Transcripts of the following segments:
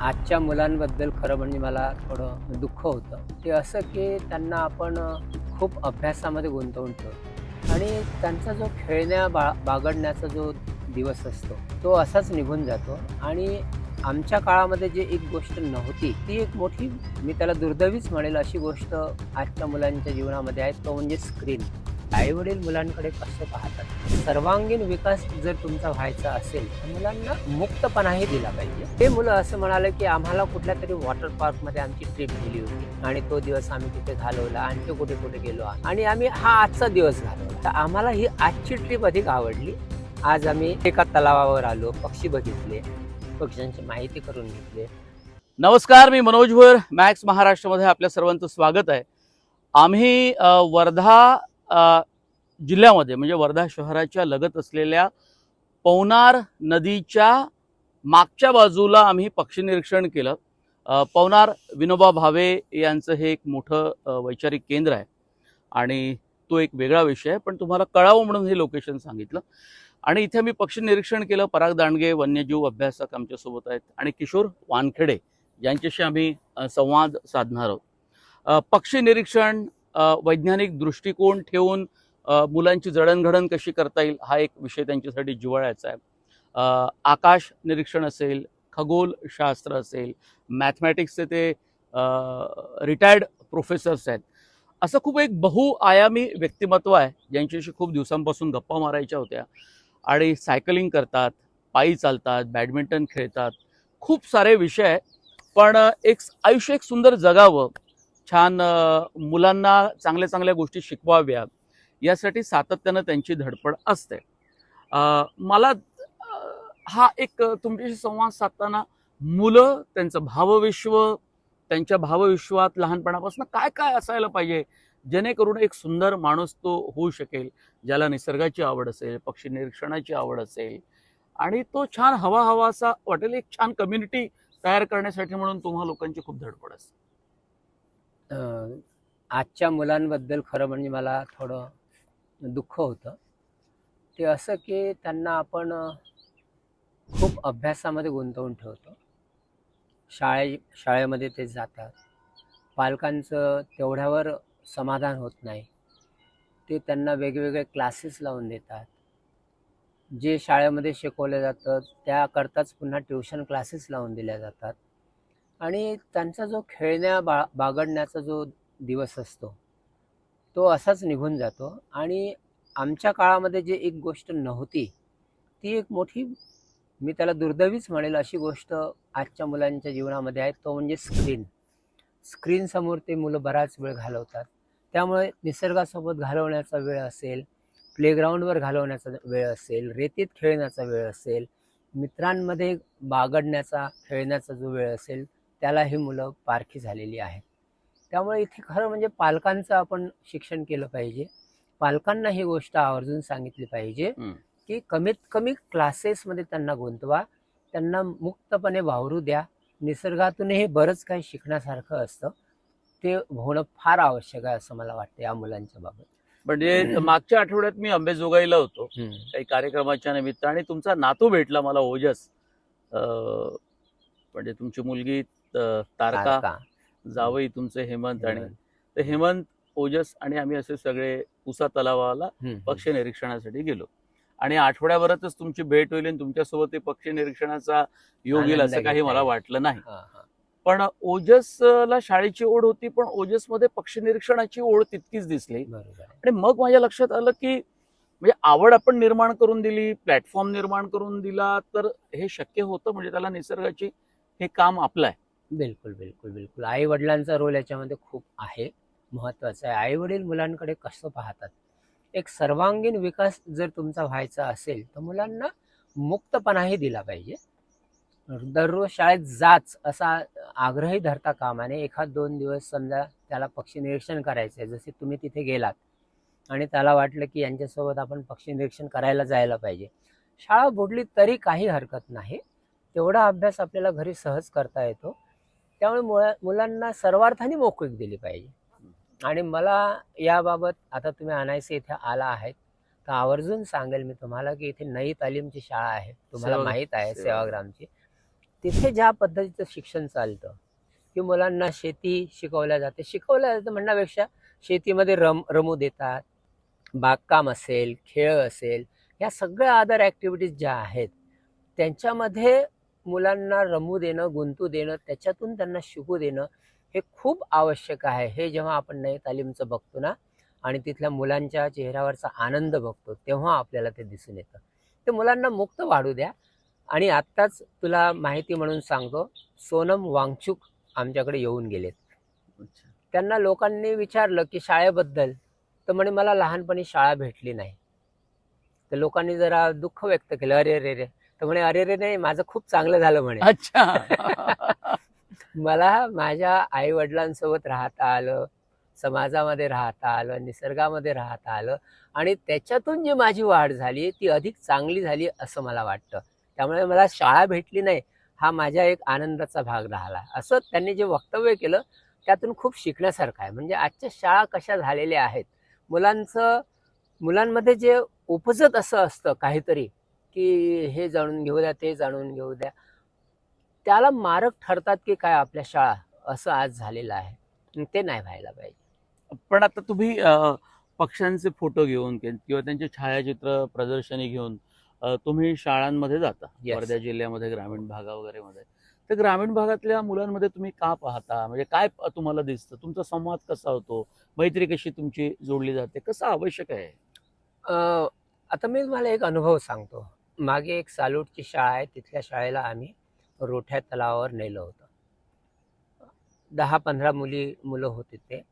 आजच्या मुलांबद्दल खरं म्हणजे मला थोडं दुःख होतं. ते असं की त्यांना आपण खूप अभ्यासामध्ये गुंतवून ठेवतो आणि त्यांचा जो खेळण्या बा बागडण्याचा जो दिवस असतो तो असाच निघून जातो. आणि आमच्या काळामध्ये जे एक गोष्ट नव्हती ती एक मोठी मी त्याला दुर्दैवीच म्हणेल अशी गोष्ट आजच्या मुलांच्या जीवनामध्ये आहे तो म्हणजे स्क्रीन. आई वडील मुलांकडे कसं पाहतात. सर्वांगीण विकास जर तुमचा व्हायचा असेल तर मुलांना मुक्तपणाही दिला पाहिजे. ते मुलं असं म्हणाले की आम्हाला कुठल्या तरी वॉटर पार्कमध्ये आमची ट्रिप दिली होती. आणि तो दिवस आम्ही तिथे घालवला आणखी कुठे कुठे गेलो. आणि आम्ही हा आजचा दिवस घालवला. तर आम्हाला ही आजची ट्रिप अधिक आवडली. आज आम्ही एका तलावावर आलो पक्षी बघितले पक्ष्यांची माहिती करून घेतली. नमस्कार मी मनोज भोर मॅक्स महाराष्ट्रामध्ये आपल्या सर्वांचं स्वागत आहे. आम्ही वर्धा जिल्ह्यामध्ये म्हणजे वर्धा शहराच्या लगत असलेल्या पवनार नदीच्या मागच्या बाजूला आम्ही पक्षी निरीक्षण केलं. पवनार विनोबा भावे यांचं हे एक मोठं वैचारिक केंद्र आहे. आणि तो एक वेगळा विषय आहे पण तुम्हाला कळावं म्हणून हे लोकेशन सांगितलं. आणि इथे मी पक्षी निरीक्षण केलं. पराग दांडगे वन्यजीव अभ्यासक आमच्यासोबत आहेत. आणि किशोर वानखेडे यांच्याशी आम्ही संवाद साधणार आहोत. पक्षी निरीक्षण वैज्ञानिक दृष्टिकोन ठेवून मुलांची जडणघडण कशी करता येईल हा एक विषय त्यांच्यासाठी जिव्हाळ्याचा आहे. आकाश निरीक्षण असेल खगोलशास्त्र असेल मॅथमॅटिक्सचे ते रिटायर्ड प्रोफेसर्स आहेत. असं खूप एक बहुआयामी व्यक्तिमत्व आहे ज्यांच्याशी खूप दिवसांपासून गप्पा मारायच्या होत्या. आणि सायकलिंग करतात पायी चालतात बॅडमिंटन खेळतात. खूप सारे विषय आहे पण एक आयुष्य एक सुंदर जगावं छान मुलांना चांगल्या चांगल्या गोष्टी शिकवाव्या यासाठी सातत्यानं त्यांची धडपड असते. मला हा एक तुमच्याशी संवाद साधताना मुलं त्यांचं भावविश्व त्यांच्या भावविश्वात लहानपणापासून काय काय असायला पाहिजे? जेणेकरून एक सुंदर माणूस तो होऊ शकेल ज्याला निसर्गाची आवड असेल पक्षी निरीक्षणाची आवड असेल. आणि तो छान हवा हवा असा वाटेल एक छान कम्युनिटी तयार करण्यासाठी म्हणून तुम्हा लोकांची खूप धडपड असते. आजच्या मुलांबद्दल खरं म्हणजे मला थोडं दुःख होतं. ते असं की त्यांना आपण खूप अभ्यासामध्ये गुंतवून ठेवतो. शाळे शाळेमध्ये ते जातात. पालकांचं तेवढ्यावर समाधान होत नाही. ते त्यांना वेगवेगळे क्लासेस लावून देतात. जे शाळेमध्ये शिकवलं जातं त्याकरताच पुन्हा ट्युशन क्लासेस लावून दिल्या जातात. आणि त्यांचा जो खेळण्या बा बागडण्याचा जो दिवस असतो तो असाच निघून जातो. आणि आमच्या काळामध्ये जे एक गोष्ट नव्हती ती एक मोठी मी त्याला दुर्दैवीच म्हणेल अशी गोष्ट आजच्या मुलांच्या जीवनामध्ये आहे तो म्हणजे स्क्रीन. स्क्रीनसमोर ते मुलं बराच वेळ घालवतात. त्यामुळे निसर्गासोबत घालवण्याचा वेळ असेल प्लेग्राऊंडवर घालवण्याचा वेळ असेल रेतीत खेळण्याचा वेळ असेल मित्रांमध्ये बागडण्याचा खेळण्याचा जो वेळ असेल त्याला ही मुलं पारखी झालेली आहेत. त्यामुळे इथे खरं म्हणजे पालकांचं आपण शिक्षण केलं पाहिजे. पालकांना ही गोष्ट आवर्जून सांगितली पाहिजे. की कमीत कमी क्लासेसमध्ये त्यांना गुंतवा त्यांना मुक्तपणे वावरू द्या. निसर्गातूनही बरंच काही शिकण्यासारखं असतं. ते होणं फार आवश्यक आहे असं मला वाटतं या मुलांच्या बाबत. म्हणजे मागच्या आठवड्यात मी आंबेजोगाईला होतो. काही कार्यक्रमाच्या निमित्त आणि तुमचा नातू भेटला मला ओजस. म्हणजे तुमची मुलगी तारका. जावई तुमचे हेमंत आणि. तर हेमंत ओजस आणि आम्ही असे सगळे उसा तलावाला. पक्षी निरीक्षणासाठी गेलो आणि आठवड्याभरातच तुमची भेट होईल आणि तुमच्यासोबत ते पक्षी निरीक्षणाचा योग येईल असं काही मला. वाटलं नाही. पण ओजसला शाळेची ओढ होती पण ओजसमध्ये पक्षी निरीक्षणाची ओढ तितकीच दिसली. आणि मग माझ्या लक्षात आलं की म्हणजे आवड आपण निर्माण करून दिली प्लॅटफॉर्म निर्माण करून दिला तर हे शक्य होतं म्हणजे त्याला निसर्गाची हे काम आपलं आहे बिलकुल बिलकुल बिलकुल. आई वडिलांचा रोल याच्यामध्ये खूप आहे महत्त्वाचा आहे. आई वडील मुलांकडे कसं पाहतात? एक सर्वांगीण विकास जर तुमचा व्हायचा असेल तर मुलांना मुक्तपणाही दिला पाहिजे. दररोज शाळेत जाच असा आग्रही धरता कामाने एखाद दोन दिवस समजा त्याला पक्षी निरीक्षण करायचं आहे जसे तुम्ही तिथे गेलात आणि त्याला वाटलं की यांच्यासोबत आपण पक्षी निरीक्षण करायला जायला पाहिजे. शाळा बुडली तरी काही हरकत नाही. तेवढा अभ्यास आपल्याला घरी सहज करता येतो. त्यामुळे मुला मुलांना सर्वार्थाने मोकळीक दिली पाहिजे. आणि मला याबाबत आता तुम्ही आणायचे इथे आला आहेत तर आवर्जून सांगेल मी तुम्हाला की इथे नई तालीमची शाळा आहे. तुम्हाला माहीत आहे सेवा- सेवाग्रामची. तिथे ज्या पद्धतीचं शिक्षण चालतं की मुलांना शेती शिकवल्या जाते. शिकवल्या जाते म्हणण्यापेक्षा शेतीमध्ये रम रमू देतात बागकाम असेल खेळ असेल या सगळ्या अदर ॲक्टिव्हिटीज ज्या आहेत त्यांच्यामध्ये मुलांना रमू देणं गुंतू देणं त्याच्यातून त्यांना शिकू देणं हे खूप आवश्यक आहे. हे जेव्हा आपण नये तालीमचं बघतो ना आणि तिथल्या मुलांच्या चेहऱ्यावरचा आनंद बघतो तेव्हा आपल्याला ते दिसून येतं. ते मुलांना मुक्त वाढू द्या. आणि आत्ताच तुला माहिती म्हणून सांगतो सोनम वांगचूक आमच्याकडे येऊन गेलेत. त्यांना लोकांनी विचारलं की शाळेबद्दल तर म्हणे मला लहानपणी शाळा भेटली नाही. तर लोकांनी जरा दुःख व्यक्त केलं अरे रे रे तर म्हणे अरे रे नाही माझं खूप चांगलं झालं म्हणे. अच्छा. मला माझ्या आई वडिलांसोबत राहता आलं समाजामध्ये राहता आलं निसर्गामध्ये राहता आलं आणि त्याच्यातून जी माझी वाढ झाली ती अधिक चांगली झाली असं मला वाटतं. त्यामुळे मला शाळा भेटली नाही हा माझ्या एक आनंदाचा भाग राहिला. असं त्यांनी जे वक्तव्य केलं त्यातून खूप शिकण्यासारखं आहे. म्हणजे आजच्या शाळा कशा झालेल्या आहेत मुलांचं मुलांमध्ये जे उपजत असं असतं काहीतरी की हे जाणून घेऊ द्या ते जाणून घेऊ द्या. त्याला मारक ठरतात की काय आपल्या शाळा असं आज झालेलं आहे. ते नाही व्हायला पाहिजे. पण आता तुम्ही पक्ष्यांचे फोटो घेऊन किंवा त्यांचे छायाचित्र प्रदर्शनी घेऊन तुम्ही शाळांमध्ये जाता. वर्धा जिल्ह्यामध्ये ग्रामीण भागा वगैरे मध्ये. तर ग्रामीण भागातल्या मुलांमध्ये तुम्ही का पाहता? म्हणजे काय तुम्हाला दिसतं? तुमचा संवाद कसा होतो? मैत्री कशी तुमची जोडली जाते? कसं आवश्यक आहे? आता मी तुम्हाला एक अनुभव सांगतो. मागे एक सालूटची शाळा आहे. तिथल्या शाळेला आम्ही रोठ्या तलावावर नेलं होतं. दहा पंधरा मुली मुलं होती ते.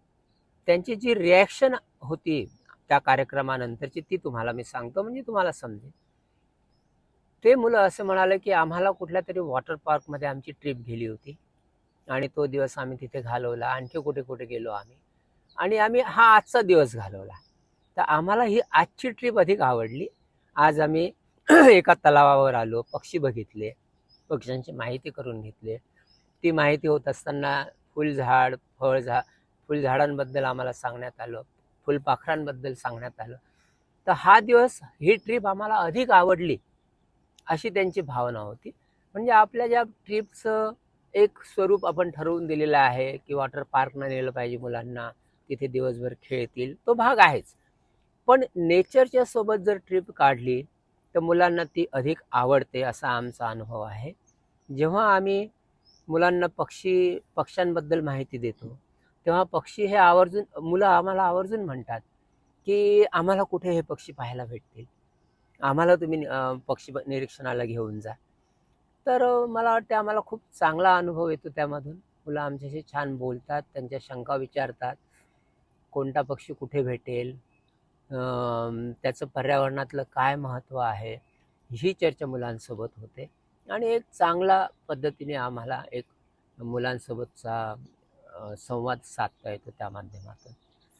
त्यांची जी रिॲक्शन होती त्या कार्यक्रमानंतरची ती तुम्हाला मी सांगतो. म्हणजे तुम्हाला समजेल. ते मुलं असं म्हणाले की आम्हाला कुठल्या तरी वॉटर पार्कमध्ये आमची ट्रिप गेली होती. आणि तो दिवस आम्ही तिथे घालवला. आणखी कुठे कुठे गेलो आम्ही. आणि आम्ही हा आजचा दिवस घालवला. तर आम्हाला ही आजची ट्रिप अधिक आवडली. आज आम्ही एका तलावावर आलो पक्षी बघितले पक्ष्यांची माहिती करून घेतली. ती माहिती होत असताना फुलझाड फळझा फुलझाडांबद्दल आम्हाला सांगण्यात आलं फुलपाखरांबद्दल सांगण्यात आलं. तर हा दिवस ही ट्रिप आम्हाला अधिक आवडली अशी त्यांची भावना होती. म्हणजे आपल्या ज्या ट्रिपचं एक स्वरूप आपण ठरवून दिलेलं आहे की वॉटर पार्कनं नेलं पाहिजे मुलांना तिथे दिवसभर खेळतील तो भाग आहेच. पण नेचरच्या सोबत जर ट्रीप काढली तर मुलांना ती अधिक आवडते असा आमचा अनुभव आहे. जेव्हा आम्ही मुलांना पक्षी पक्ष्यांबद्दल माहिती देतो तेव्हा पक्षी हे आवर्जून मुलं आम्हाला आवर्जून म्हणतात की आम्हाला कुठे हे पक्षी पाहायला भेटतील? आम्हाला तुम्ही पक्षी ब- निरीक्षणाला घेऊन जा. तर मला वाटते आम्हाला खूप चांगला अनुभव येतो त्यामधून. मुलं आमच्याशी छान बोलतात त्यांच्या शंका विचारतात कोणता पक्षी कुठे भेटेल? त्याचं पर्यावरणातलं काय महत्त्व आहे ही चर्चा मुलांसोबत होते. आणि एक चांगला पद्धतीने आम्हाला एक मुलांसोबतचा संवाद साधता येतो त्या माध्यमातून.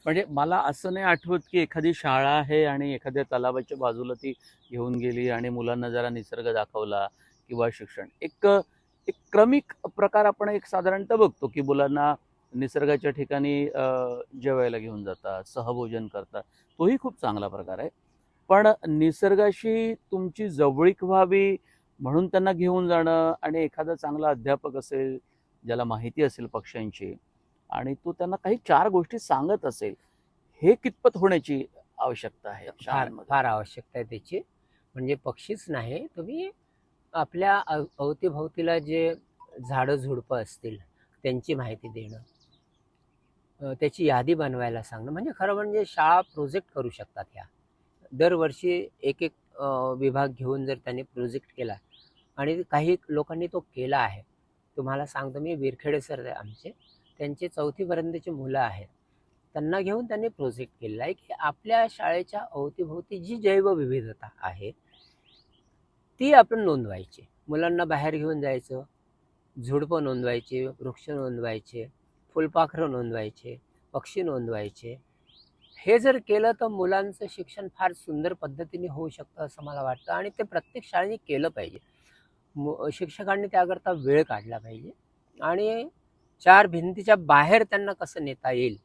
म्हणजे मला असं नाही आठवत की एखादी शाळा आहे आणि एखाद्या तलावाच्या बाजूला ती घेऊन गेली आणि मुलांना जरा निसर्ग दाखवला किंवा शिक्षण. एक एक क्रमिक प्रकार आपण एक साधारणतः बघतो की मुलांना निसर्गाच्या ठिकाणी जेवायला घेऊन जातात सहभोजन करतात. तोही खूप चांगला प्रकार आहे. पण निसर्गाशी तुमची जवळीक व्हावी म्हणून त्यांना घेऊन जाणं आणि एखादा चांगला अध्यापक असेल ज्याला माहिती असेल पक्ष्यांची आणि तो त्यांना काही चार गोष्टी सांगत असेल हे कितपत होण्याची आवश्यकता आहे फार फार आवश्यकता आहे त्याची. म्हणजे पक्षीच नाही तुम्ही आपल्या अव- अवतीभोवतीला जे झाडं झुडपं असतील त्यांची माहिती देणं. त्याची यादी बनवायला सांगणं. म्हणजे खरं म्हणजे शाळा प्रोजेक्ट करू शकतात ह्या. दरवर्षी एक एक विभाग घेऊन जर त्यांनी प्रोजेक्ट केला आणि काही लोकांनी तो केला आहे. तुम्हाला सांगतो मी विरखेडे सर आमचे. त्यांचे चौथीपर्यंतची मुलं आहेत. त्यांना घेऊन त्यांनी प्रोजेक्ट केलेला आहे की आपल्या शाळेच्या अवतीभोवती जी जैवविविधता आहे ती आपण नोंदवायची. मुलांना बाहेर घेऊन जायचं झुडपं नोंदवायचे वृक्ष नोंदवायचे फुलपाखरं नोंदवायचे पक्षी नोंदवायचे. हे जर केलं तर मुलांचं शिक्षण फार सुंदर पद्धतीने होऊ शकतं असं मला वाटतं आणि ते प्रत्येक शाळेने केलं पाहिजे. मु शिक्षकांनी त्याकरता वेळ काढला पाहिजे आणि चार भिंतीच्या बाहेर त्यांना कसं नेता येईल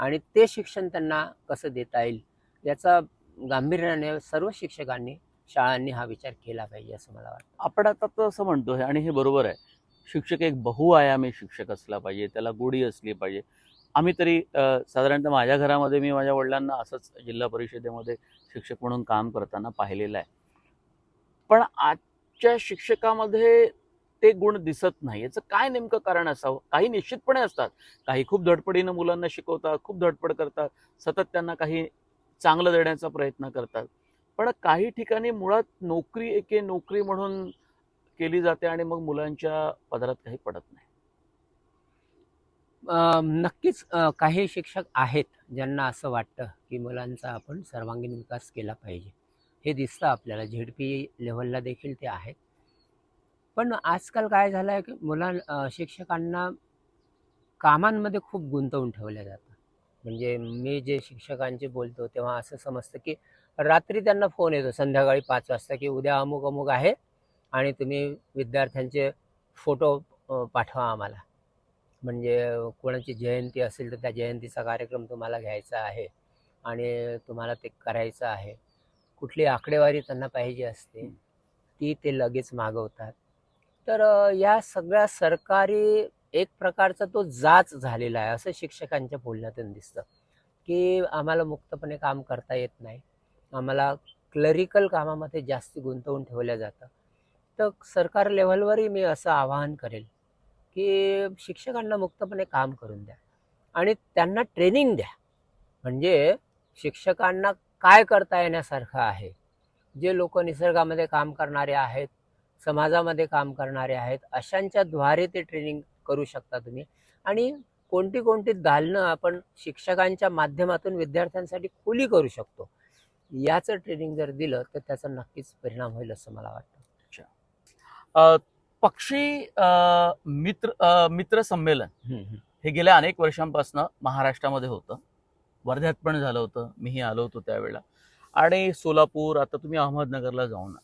आणि ते शिक्षण त्यांना कसं देता येईल याचा गांभीर्याने सर्व शिक्षकांनी शाळांनी हा विचार केला पाहिजे असं मला वाटतं. आपण आता तर असं म्हणतोय आणि हे बरोबर आहे. शिक्षक एक बहुआयामी शिक्षक असला पाहिजे त्याला गोडी असली पाहिजे. आम्ही तरी साधारणतः माझ्या घरामध्ये मी माझ्या वडिलांना असंच जिल्हा परिषदेमध्ये शिक्षक म्हणून काम करताना पाहिलेलं आहे. पण आजच्या शिक्षकामध्ये ते गुण दिसत नाही. याचं काय नेमकं कारण असावं? काही निश्चितपणे असतात. काही खूप धडपडीनं मुलांना शिकवतात खूप धडपड करतात सतत त्यांना काही चांगलं देण्याचा प्रयत्न करतात. पण काही ठिकाणी मुळात नोकरी एके नोकरी म्हणून केली जाते आणि मग मुलांच्या पदरात काही पडत नाही. नक्कीच काही शिक्षक आहेत ज्यांना असं वाटतं की मुलांचा आपण सर्वांगीण विकास केला पाहिजे. हे दिसतं आपल्याला झेड पी लेवलला देखील ते आहेत. पण आजकाल काय झालं आहे की मुलां शिक्षकांना कामांमध्ये खूप गुंतवून ठेवल्या जातं म्हणजे मी जे शिक्षकांचे बोलतो तेव्हा असं समजतं की रात्री त्यांना फोन येतो संध्याकाळी पाच वाजता की उद्या अमुक अमुक आहे आणि तुम्ही विद्यार्थ्यांचे फोटो पाठवा आम्हाला. म्हणजे कोणाची जयंती असेल तर त्या जयंतीचा कार्यक्रम तुम्हाला घ्यायचा आहे आणि तुम्हाला ते करायचं आहे. कुठली आकडेवारी त्यांना पाहिजे असते ती ते लगेच मागवतात. तर या सगळ्या सरकारी एक प्रकारचा तो जाच झालेला आहे असं शिक्षकांच्या बोलण्यातून दिसतं. की आम्हाला मुक्तपणे काम करता येत नाही. आम्हाला क्लरिकल कामामध्ये जास्त गुंतवून ठेवलं जातं. तर सरकार लेव्हलवरही मी असं आवाहन करेल की शिक्षकांना मुक्तपणे काम करून द्या आणि त्यांना ट्रेनिंग द्या. म्हणजे शिक्षकांना काय करता येण्यासारखं आहे? जे लोक निसर्गामध्ये काम करणारे आहेत समाजामध्ये काम करणारे आहेत अशांच्या द्वारे ते ट्रेनिंग करू शकता तुम्ही. आणि कोणती कोणती दालनं आपण शिक्षकांच्या माध्यमातून विद्यार्थ्यांसाठी खुली करू शकतो? याचं ट्रेनिंग जर दिलं तर त्याचा नक्कीच परिणाम होईल असं मला वाटतं. पक्षी मित्र मित्र संमेलन हे गेल्या अनेक वर्षांपासून महाराष्ट्रामध्ये होतं. वर्ध्यात पण झालं होतं. मीही आलो होतो त्यावेळेला. आणि सोलापूर आता तुम्ही अहमदनगरला जाऊन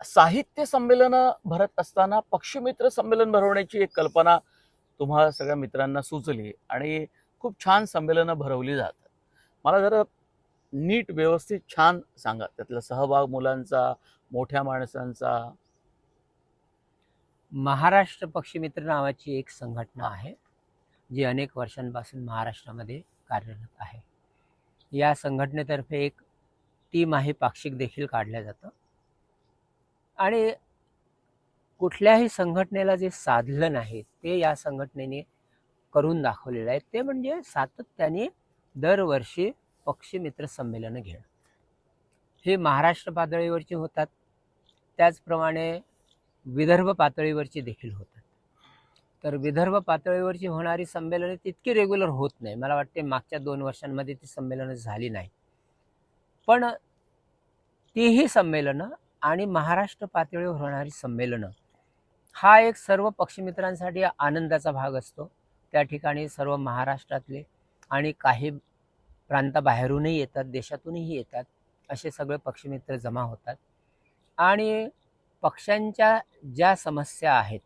साहित्य संमेलनं भरत असताना पक्षीमित्र संमेलन भरवण्याची एक कल्पना तुम्हा सगळ्या मित्रांना सुचली आणि खूप छान संमेलनं भरवली जातात. मला जरा नीट व्यवस्थित छान सांगा. त्यातला सहभाग मुलांचा मोठ्या माणसांचा महाराष्ट्र पक्षीमित्र नावाची एक संघटना आहे जी अनेक वर्षांपासून महाराष्ट्रामध्ये कार्यरत आहे. या संघटनेतर्फे एक टीम आहे पाक्षिक देखील काढलं जातं. आणि कुठल्याही संघटनेला जे साधलं नाही ते या संघटनेने करून दाखवलेलं आहे. ते म्हणजे सातत्याने दरवर्षी पक्षीमित्र संमेलनं घेणं. हे महाराष्ट्र पातळीवरची होतात. त्याचप्रमाणे विदर्भ पातळीवरची देखील होतात. तर विदर्भ पातळीवरची होणारी संमेलने तितकी रेग्युलर होत नाही. मला वाटते मागच्या दोन वर्षांमध्ये ती संमेलनं झाली नाही. पण तीही संमेलनं आणि महाराष्ट्र पातळीवर होणारी संमेलनं हा एक सर्व पक्षमित्रांसाठी आनंदाचा भाग असतो. त्या ठिकाणी सर्व महाराष्ट्रातले आणि काही प्रांताबाहेरूनही येतात देशातूनही येतात असे सगळे पक्षमित्र जमा होतात. आणि पक्ष्यांच्या ज्या समस्या आहेत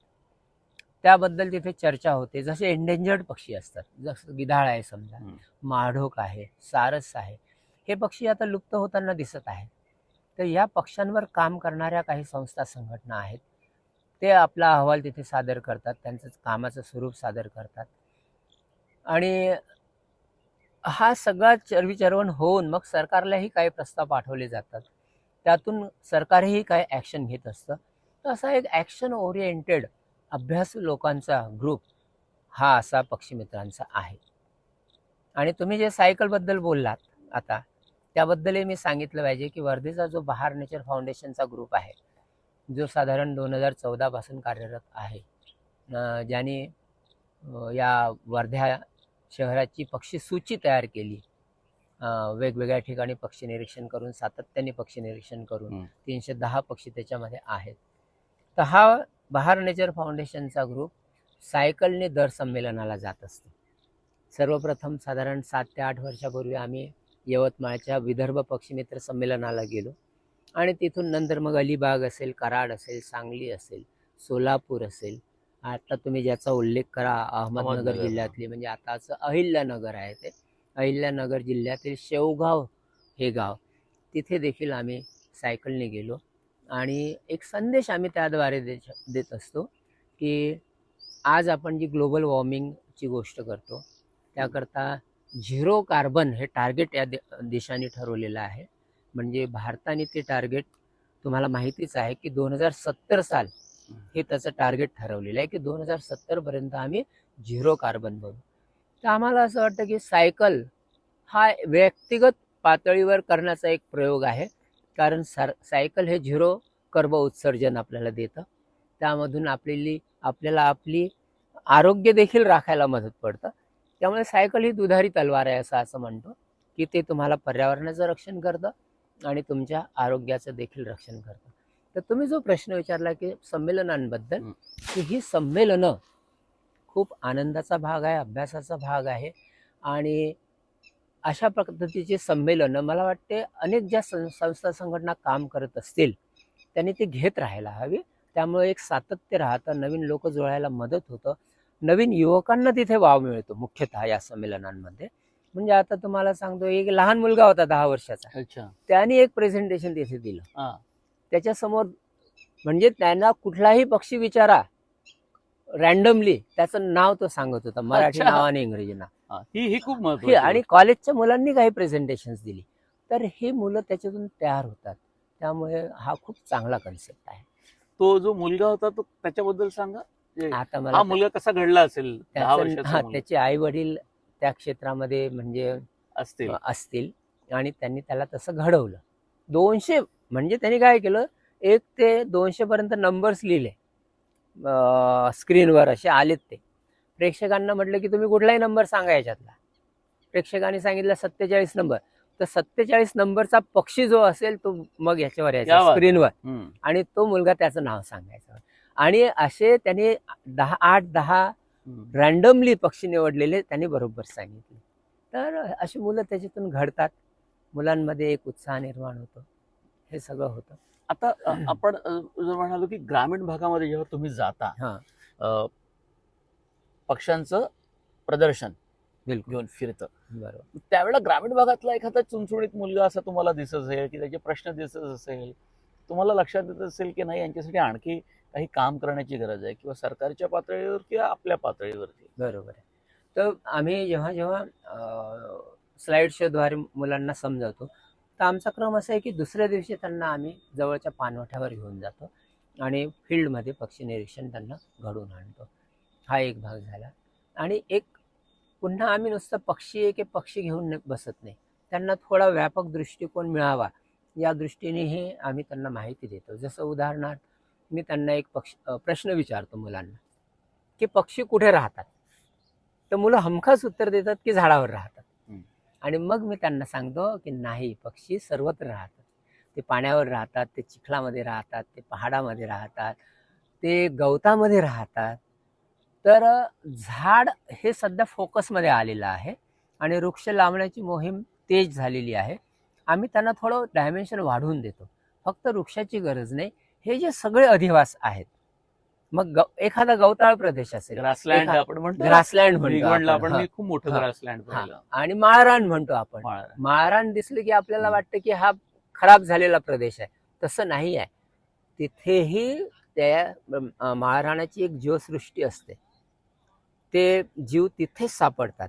त्याबद्दल तिथे चर्चा होते. जसे एंडेंजर्ड पक्षी असतात जसं गिधाळ आहे समजा. माढोक आहे सारस आहे हे पक्षी आता लुप्त होताना दिसत आहेत. तर या पक्ष्यांवर काम करणाऱ्या काही संस्था संघटना आहेत ते आपला अहवाल तिथे सादर करतात त्यांचं कामाचं स्वरूप सादर करतात. आणि हा सगळा चरविचरवण होऊन मग सरकारलाही काही प्रस्ताव पाठवले जातात. त्यातून सरकारही काही ॲक्शन घेत असतं? तर असा एक ॲक्शन ओरिएंटेड अभ्यासू लोकांचा ग्रुप हा असा पक्षीमित्रांचा आहे. आणि तुम्ही जे सायकलबद्दल बोललात आता त्याबद्दलही मी सांगितलं पाहिजे की वर्धेचा जो बहार नेचर फाउंडेशनचा ग्रुप आहे जो साधारण दोन हजार चौदापासून कार्यरत आहे ज्याने या वर्ध्या शहराची पक्षी सूची तयार केली. वेगवेगळ्या ठिकाणी पक्षी निरीक्षण करून सातत्याने पक्षी निरीक्षण करून. तीनशे दहा पक्षी त्याच्यामध्ये आहेत तर हा बहार नेचर फाउंडेशनचा ग्रुप सायकलने दर संमेलनाला जात असतो सर्वप्रथम साधारण सात ते आठ वर्षापूर्वी आम्ही यवतमाळच्या विदर्भ पक्षीमित्र संमेलनाला गेलो आणि तिथून नंतर मग अलिबाग असेल कराड असेल सांगली असेल सोलापूर असेल आता तुम्ही ज्याचा उल्लेख करा अहमदनगर. जिल्ह्यातली म्हणजे आताचं अहिल्यानगर आहे ते अहिल्यानगर जिल्ह्यातील शेवगाव हे गाव. तिथे देखील आम्ही सायकलने गेलो. आणि एक संदेश आम्ही त्याद्वारे दे देत असतो की आज आपण जी ग्लोबल वॉर्मिंगची गोष्ट करतो त्याकरता झिरो कार्बन हे टार्गेट या दे देशाने ठरवलेलं आहे. म्हणजे भारताने ते टार्गेट तुम्हाला माहितीच आहे की दोन हजार सत्तर साल हे त्याचं टार्गेट ठरवलेलं आहे की दोन हजार सत्तरपर्यंत आम्ही झिरो कार्बन बनू तर आम्हाला असं वाटतं की सायकल हा व्यक्तिगत पातळीवर करण्याचा एक प्रयोग आहे. कारण सार सायकल हे झिरो कर्ब उत्सर्जन आपल्याला देतं. त्यामधून आपली आपल्याला आपली आरोग्य देखील राखायला मदत पडतं. त्यामुळे सायकल ही दुधारी तलवार आहे असं असं म्हणतो की ते तुम्हाला पर्यावरणाचं रक्षण करतं आणि तुमच्या आरोग्याचं देखील रक्षण करतं. तर तुम्ही जो प्रश्न विचारला की संमेलनांबद्दल. की ही संमेलनं खूप आनंदाचा भाग आहे अभ्यासाचा भाग आहे. आणि अशा पद्धतीचे संमेलनं मला वाटते अनेक ज्या सं संस्था संघटना काम करत असतील त्यांनी ते घेत राहायला हवी. त्यामुळे एक सातत्य राहतं नवीन लोक जुळायला मदत होतं. नवीन युवकांना तिथे वाव मिळतो मुख्यतः या संमेलनांमध्ये. म्हणजे आता तुम्हाला सांगतो एक लहान मुलगा होता दहा वर्षाचा. अच्छा. त्याने एक प्रेझेंटेशन तिथे दिलं. हा. त्याच्यासमोर म्हणजे त्यांना कुठलाही पक्षी विचारा रॅन्डमली त्याचं नाव तो सांगत होता मराठी अच्छा. नाव आणि इंग्रजी नाव हा. ही खूप हे महत्वाची आणि कॉलेजच्या मुलांनी काही प्रेझेंटेशन दिली. तर हे मुलं त्याच्यातून तयार होतात. त्यामुळे हा खूप चांगला कन्सेप्ट आहे. तो जो मुलगा होता तो त्याच्याबद्दल सांगा? जे- आता हा मला मुलगा कसा घडला असेल दहा त्याचं- वर्षाचा हा, मुलगा? त्याचे आई वडील त्या क्षेत्रामध्ये म्हणजे असतील. असतील आणि त्यांनी त्याला तसं घडवलं. दोनशे म्हणजे त्यांनी काय केलं? एक ते दोनशे पर्यंत नंबर्स लिहिले. स्क्रीनवर असे आलेत ते. प्रेक्षकांना म्हटलं की तुम्ही कुठलाही नंबर सांगा याच्यातला. प्रेक्षकांनी सांगितलं सत्तेचाळीस नंबर. तर सत्तेचाळीस नंबरचा पक्षी जो असेल तो मग याच्यावर यायचा. स्क्रीनवर. आणि तो मुलगा त्याचं नाव सांगायचं. आणि असे त्यांनी दहा आठ दहा. रॅन्डमली पक्षी निवडलेले त्यांनी बरोबर सांगितले. तर अशी मुलं त्याच्यातून घडतात. मुलांमध्ये एक उत्साह निर्माण होतो. हे सगळं होतं. आता आपण जर म्हणालो की ग्रामीण भागामध्ये जेव्हा तुम्ही जाता हा. पक्ष्यांचं प्रदर्शन बिलकुल. घेऊन फिरतं. बरोबर. त्यावेळेला ग्रामीण भागातला एखादा चुणचुणीत मुलगा असा तुम्हाला दिसत असेल की त्याचे प्रश्न दिसत असेल तुम्हाला लक्षात येत असेल की नाही यांच्यासाठी आणखी काही काम करण्याची गरज आहे किंवा सरकारच्या पातळीवर किंवा आपल्या पातळीवरती बरोबर आहे. तर आम्ही जेव्हा जेव्हा स्लाईड शोद्वारे मुलांना समजावतो तर आमचा क्रम असा आहे की दुसऱ्या दिवशी त्यांना आम्ही जवळच्या पाणवठ्यावर घेऊन जातो आणि फील्डमध्ये पक्षी निरीक्षण त्यांना घडवून आणतो. हा एक भाग झाला. आणि एक पुन्हा आम्ही नुसतं पक्षी एक पक्षी घेऊन बसत नाही. त्यांना थोडा व्यापक दृष्टिकोन मिळावा या दृष्टीनेही आम्ही त्यांना माहिती देतो. जसं उदाहरणार्थ मी त्यांना एक पक्ष प्रश्न विचारतो मुलांना की पक्षी कुठे राहतात? तर मुलं हमखास उत्तर देतात की झाडावर राहतात. आणि मग मी त्यांना सांगतो की नाही पक्षी सर्वत्र राहतात. ते पाण्यावर राहतात ते चिखलामध्ये राहतात ते पहाडामध्ये राहतात ते गवतामध्ये राहतात. तर झाड हे सध्या फोकसमध्ये आलेलं आहे आणि वृक्ष लावण्याची मोहीम तेज झालेली आहे. आम्ही त्यांना थोडं डायमेन्शन वाढवून देतो. फक्त वृक्षाची गरज नाही. हे जे सगळे अधिवास आहेत मग एखादा गवताळ प्रदेश असेल. ग्रासलँड आपण म्हणतो. ग्रासलँड म्हणतो आपण, खूप मोठं. ग्रासलँड आणि माळरान म्हणतो आपण. माळरान. दिसलं की आपल्याला. वाटतं की हा खराब झालेला प्रदेश आहे. तसं नाही आहे. तिथेही त्या अं, माळरानाची एक जीवसृष्टी असते. ते जीव तिथेच सापडतात.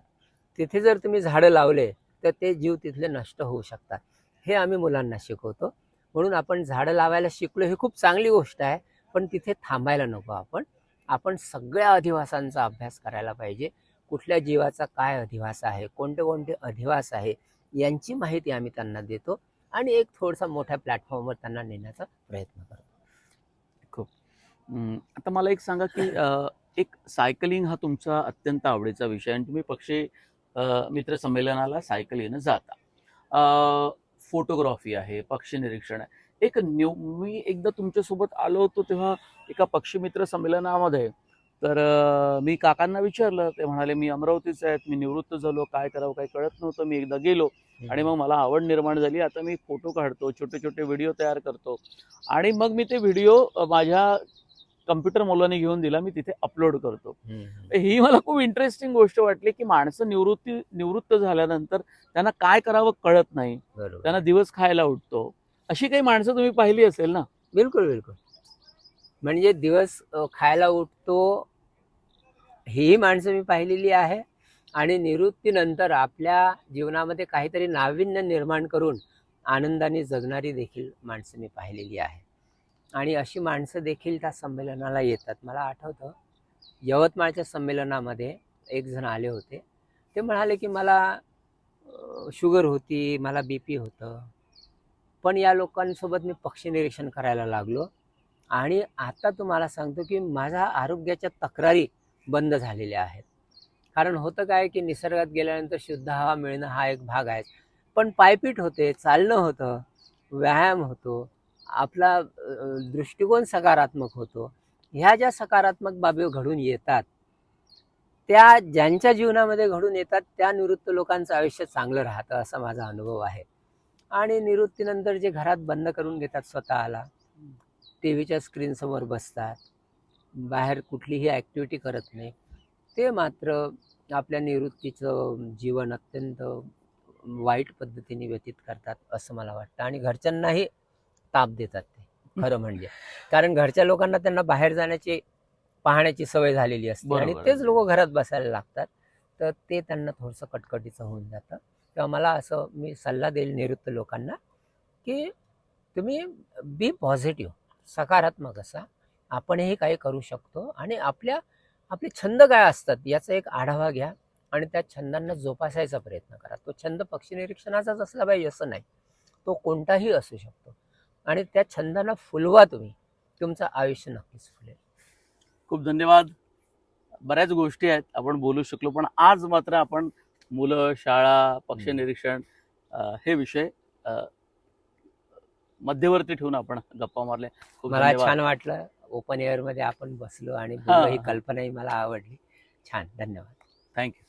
तिथे जर तुम्ही झाडं लावले तर ते जीव तिथले नष्ट होऊ शकतात. हे आम्ही मुलांना शिकवतो. म्हणून आपण झाडं लावायला शिकलो ही खूप चांगली गोष्ट आहे. पण तिथे थांबायला नको आपण. आपण सगळ्या अधिवासांचा अभ्यास करायला पाहिजे. कुठल्या जीवाचा काय अधिवास आहे? कोणते कोणते अधिवास आहे? यांची माहिती आम्ही त्यांना देतो आणि एक थोडासा मोठ्या प्लॅटफॉर्मवर त्यांना नेण्याचा प्रयत्न करतो. खूप. आता मला एक सांगा की एक सायकलिंग हा तुमचा अत्यंत आवडीचा विषय आणि तुम्ही पक्षी मित्रसंमेलनाला मित्र संमेलनाला सायकलीनं जाता. फोटोग्राफी आहे पक्षी निरीक्षण आहे. एक न्यू मी एकदा तुमच्यासोबत आलो होतो तेव्हा एका पक्षी मित्र संमेलनामध्ये. तर मी काकांना विचारलं ते म्हणाले मी अमरावतीचे आहेत मी निवृत्त झालो काय करावं काय कळत नव्हतं मी एकदा गेलो आणि मग मला आवड निर्माण झाली. आता मी फोटो काढतो छोटे छोटे व्हिडिओ तयार करतो आणि मग मी ते व्हिडिओ माझ्या कम्प्युटर मुलाने घेऊन दिला मी तिथे अपलोड करतो. ही मला खूप इंटरेस्टिंग गोष्ट वाटली की माणसं निवृत्ती निवृत्त झाल्यानंतर त्यांना काय करावं कळत नाही. त्यांना दिवस खायला उठतो. अशी काही माणसं तुम्ही पाहिली असेल ना? बिलकुल बिलकुल. म्हणजे दिवस खायला उठतो हीही माणसं मी पाहिलेली आहे. आणि निवृत्तीनंतर आपल्या जीवनामध्ये काहीतरी नाविन्य निर्माण करून आनंदाने जगणारी देखील माणसं मी पाहिलेली आहे. आणि अशी माणसं देखील त्या संमेलनाला येतात. मला आठवतं यवतमाळच्या संमेलनामध्ये एक जण आले होते. ते म्हणाले की मला शुगर होती मला बी पी होतं. पण या लोकांसोबत मी पक्षी निरीक्षण करायला लागलो. आणि आता तुम्हाला सांगतो की माझ्या आरोग्याच्या तक्रारी बंद झालेल्या आहेत. कारण होतं काय की निसर्गात गेल्यानंतर शुद्ध हवा मिळणं हा एक भाग आहे. पण पायपीट होते चालणं होतं व्यायाम होतो आपला दृष्टिकोन सकारात्मक होतो. ह्या ज्या सकारात्मक बाबी घडून येतात त्या ज्यांच्या जीवनामध्ये घडून येतात त्या निवृत्त लोकांचं आयुष्य चांगलं राहतं असा माझा अनुभव आहे. आणि निवृत्तीनंतर जे घरात बंद करून घेतात स्वतःला टी व्हीच्या स्क्रीनसमोर बसतात बाहेर कुठलीही ॲक्टिव्हिटी करत नाही ते मात्र आपल्या निवृत्तीचं जीवन अत्यंत वाईट पद्धतीने व्यतीत करतात असं मला वाटतं. आणि घरच्यांनाही ताप देतात ते खरं म्हणजे. कारण घरच्या लोकांना त्यांना बाहेर जाण्याची पाहण्याची सवय झालेली असते आणि. तेच लोक घरात बसायला लागतात तर ते त्यांना थोडंसं कटकटीचं होऊन जातं. किंवा मला असं मी सल्ला देईल निवृत्त लोकांना की तुम्ही बी पॉझिटिव्ह सकारात्मक असा. आपणही काही करू शकतो आणि आपल्या आपले छंद काय असतात याचा एक आढावा घ्या आणि त्या छंदांना जोपासायचा प्रयत्न करा. तो छंद पक्षी निरीक्षणाचाच असला पाहिजे असं नाही. तो कोणताही असू शकतो. आणि त्या छंदांना फुलवा तुम्ही. तुमचं आयुष्य नक्कीच फुलेल. खूप धन्यवाद. बऱ्याच गोष्टी आहेत आपण बोलू शकलो पण आज मात्र आपण मुलं शाळा पक्ष. निरीक्षण हे विषय मध्यवर्ती ठेवून आपण गप्पा मारल्या. खूप मला छान वाटलं. ओपन एअरमध्ये आपण बसलो आणि हा. कल्पनाही मला आवडली. छान. धन्यवाद. थँक्यू